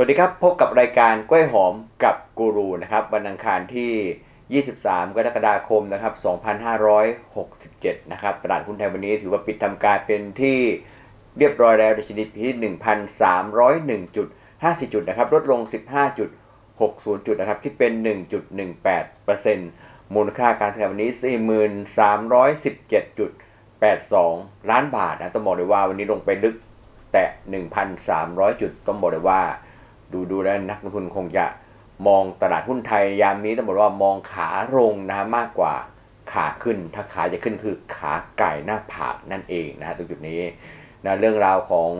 สวัสดีครับ พบกับรายการกล้วยหอมกับกูรูนะครับ วันอังคารที่ 23 กรกฎาคมนะครับ 2567 นะครับ ตลาดหุ้นไทยวันนี้ถือว่าปิดทำการเป็นที่เรียบร้อยแล้วดัชนีปิดที่ 1,301.54จุดนะครับ ลดลง 15.60 จุดนะครับ คิดเป็น 1.18%มูลค่าการซื้อขายวันนี้ 4317.82 ล้านบาทนะ ต้องบอกเลยว่าวันนี้ลงไปลึกแตะ1,300 จุด ต้องบอกเลยว่า ดูดูแล้วนักลงทุนคงจะมองตลาดหุ้นไทยยามนี้ต้องบอกว่ามองขาลงนะมากกว่าขาขึ้น ถ้าขาจะขึ้นคือขาไก่หน้าผากนั่นเองนะตรงจุดนี้นะเรื่องราวของ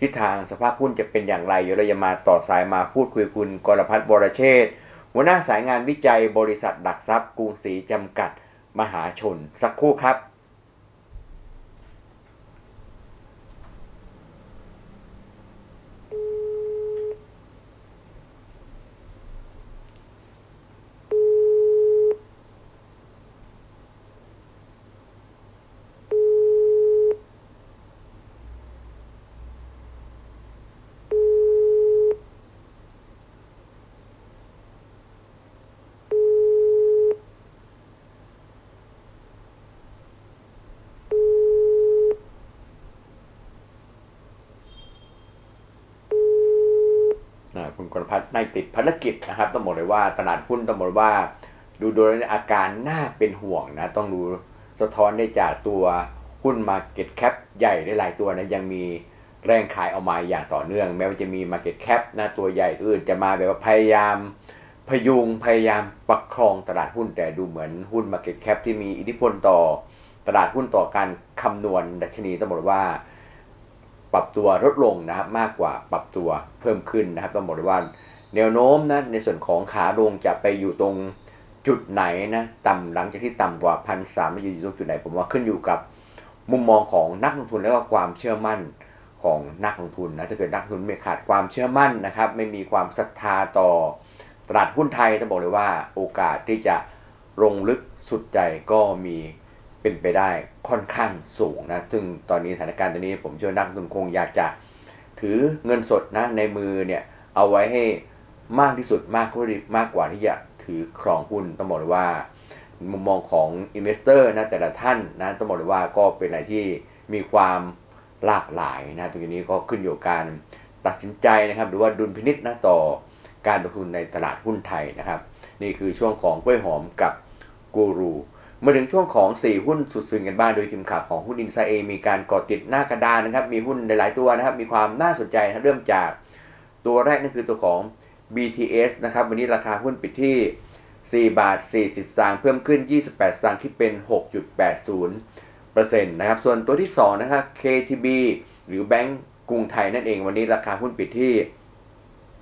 ทิศทางสภาพหุ้นจะเป็นอย่างไรเดี๋ยวเราจะมาต่อสายมาพูดคุยคุณกรพัฒน์บรเชษฐ์หัวหน้าสายงานวิจัยบริษัทหลักทรัพย์กรุงศรีจำกัดมหาชน สักครู่ครับ อ่า คุณกรพัฒน์ได้ติดภารกิจนะครับต้องบอกเลยว่าตลาดหุ้นต้องบอกว่า ดูโดยอาการน่าเป็นห่วงนะ ต้องดูสะท้อนได้จากตัวหุ้น Market Cap ใหญ่หลายตัวนะยังมีแรงขายออกมาอย่างต่อเนื่อง แม้ว่าจะมี Market Cap นะตัวใหญ่อื่นจะมาแบบว่าพยายามพยุงพยายามประคองตลาดหุ้นแต่ดูเหมือนหุ้น Market Cap ที่มีอิทธิพลต่อตลาดหุ้นต่อการคำนวณดัชนีต้องบอกว่า ปรับตัวลดลงนะครับมากกว่าปรับตัวเพิ่มขึ้นนะครับต้องบอกเลยว่าแนวโน้มนะในส่วนของขาลงจะไปอยู่ตรงจุดไหนนะต่ำหลังจากที่ต่ำกว่าพันสามจะอยู่ตรงจุดไหน ผมว่าขึ้นอยู่กับมุมมองของนักลงทุนแล้วก็ความเชื่อมั่นของนักลงทุนนะถ้าเกิดนักลงทุนไม่ขาดความเชื่อมั่นนะครับ ไม่มีความศรัทธาต่อตลาดหุ้นไทยต้องบอกเลยว่าโอกาสที่จะลงลึกสุดใจก็มี เป็นไปได้ค่อนข้างสูงนะ ซึ่งตอนนี้สถานการณ์ตอนนี้ผมเชื่อว่านักลงทุนคงอยากจะถือเงินสดนะในมือเนี่ยเอาไว้ให้มากที่สุดมากกว่ามากกว่าที่จะถือครองหุ้นต้องบอกเลยว่า มุมมองของ Investor นะแต่ละท่านนะต้องบอกเลยว่าก็เป็นอะไรที่มีความหลากหลายนะตรงนี้ก็ขึ้นอยู่กับการตัดสินใจนะครับ หรือว่าดุลพินิษนะต่อการลงทุนในตลาดหุ้นไทยนะครับ นี่คือช่วงของกล้วยหอมกับกูรู มาถึงช่วงของ 4 หุ้นสุดสวิงกันบ้างโดยทีมข่าวของหุ้นอินไซเอมีการกอดติดหน้ากระดานนะครับ มีหุ้นหลายๆตัวนะครับ มีความน่าสนใจนะรเริ่มจากตัวแรกนั่นคือตัวของ BTS นะครับ วันนี้ราคาหุ้นปิดที่ 4 บาท 40 สตางค์เพิ่มขึ้น 28 สตางค์คิดเป็น 6.80%นะครับ ส่วนตัวที่ 2 นะครับ KTB หรือแบงก์กรุงไทยนั่นเอง วันนี้ราคาหุ้นปิดที่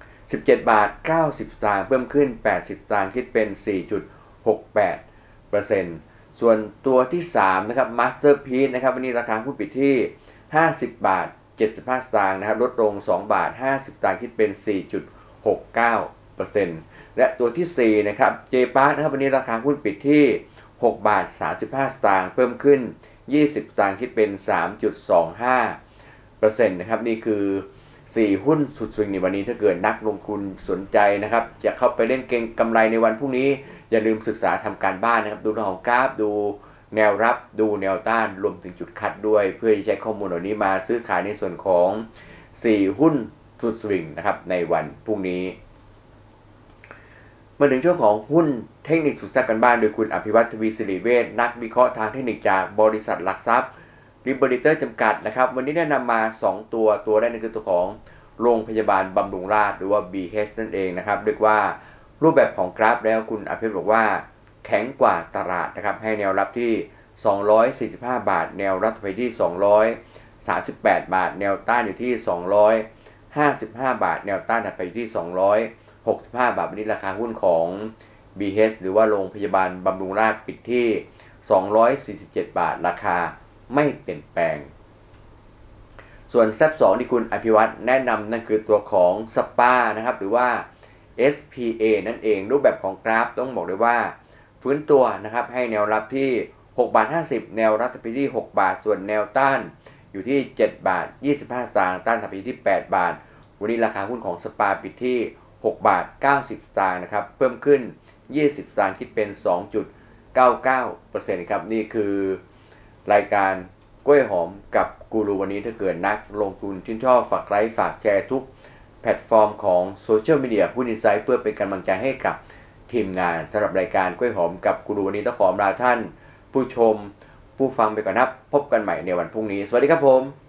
17 บาท 90 สตางค์เพิ่มขึ้น 80 สตางค์คิดเป็น 4.68% ส่วนตัวที่3นะครับ Masterpiece นะครับวันนี้ราคาหุ้นปิดที่ 50 บาท 75 สตางค์นะครับลดลง 2 บาท 50 สตางค์คิดเป็น 4.69%และตัวที่ 4 นะครับ J Park นะครับวันนี้ราคาหุ้นปิดที่ 6 บาท 35 สตางค์เพิ่มขึ้น 20 สตางค์คิดเป็น 3.25%นะครับนี่คือ 4 หุ้นสุดสวิงในวันนี้ถ้าเกิดนักลงทุนสนใจนะครับ จะเข้าไปเล่นเก็งกำไรในวันพรุ่งนี้ อย่าลืมศึกษาทำการบ้านนะครับ ดูเรื่องของกราฟดูแนวรับดูแนวต้านรวมถึงจุดคัดด้วย เพื่อที่จะใช้ข้อมูลเหล่านี้มาซื้อขายในส่วนของ 4 หุ้นสุดสวิงนะครับในวันพรุ่งนี้มาถึงช่วงของหุ้นเทคนิคสุดแซ่บกันบ้านโดยคุณอภิวัตทวีสิริเวชนักวิเคราะห์ทางเทคนิคจากบริษัทหลักทรัพย์ริบริเตอร์จำกัดนะครับ วันนี้แนะนำมา 2 ตัวตัวแรกนั่นคือตัวของโรงพยาบาลบำรุงราษฎร์หรือว่า BH นั่นเองนะครับ เรียกว่า รูปแบบของกราฟแล้วคุณอภิวัตบอกว่า แข็งกว่าตลาดนะครับ ให้แนวรับที่ 245 บาท แนวรับไปที่ 238 บาท แนวต้านอยู่ที่ 255 บาท แนวต้านถัดไปที่ 265 บาทวันนี้ราคาหุ้นของ BH หรือว่าโรงพยาบาลบำรุงราษฎร์ปิดที่ 247 บาท ราคาไม่เปลี่ยนแปลง ส่วนแซบ2ที่คุณอภิวัตรแนะนำนั่นคือตัวของสปานะครับ หรือว่า SPA นั่นเองรูปแบบของกราฟต้องบอกเลยว่า ฟื้นตัวนะครับให้แนวรับที่6บาท50 แนวรับถัดไปที่ 6 บาท ส่วนแนวต้านอยู่ที่ 7 บาท 25 สตางค์ต้านถัดไปที่ 8 บาท วันนี้ราคาหุ้นของสปาปิดที่ 6 บาท 90 สตางค์นะครับเพิ่มขึ้น 20 สตางค์คิดเป็น 2.99%ครับนี่คือรายการกล้วยหอมกับกูรูวันนี้ถ้าเกิดนักลงทุนชื่นชอบฝากไลค์ฝากแชร์ทุก แพลตฟอร์มของโซเชียลมีเดียผู้นอินไซต์เพื่อเป็นกำลังใจให้กับทีมงานสำหรับรายการกล้วยหอมกับกูรูวันนี้ต้องขอลาท่าน ผู้ชมผู้ฟังไปก่อนนะครับ พบกันใหม่ในวันพรุ่งนี้ สวัสดีครับผม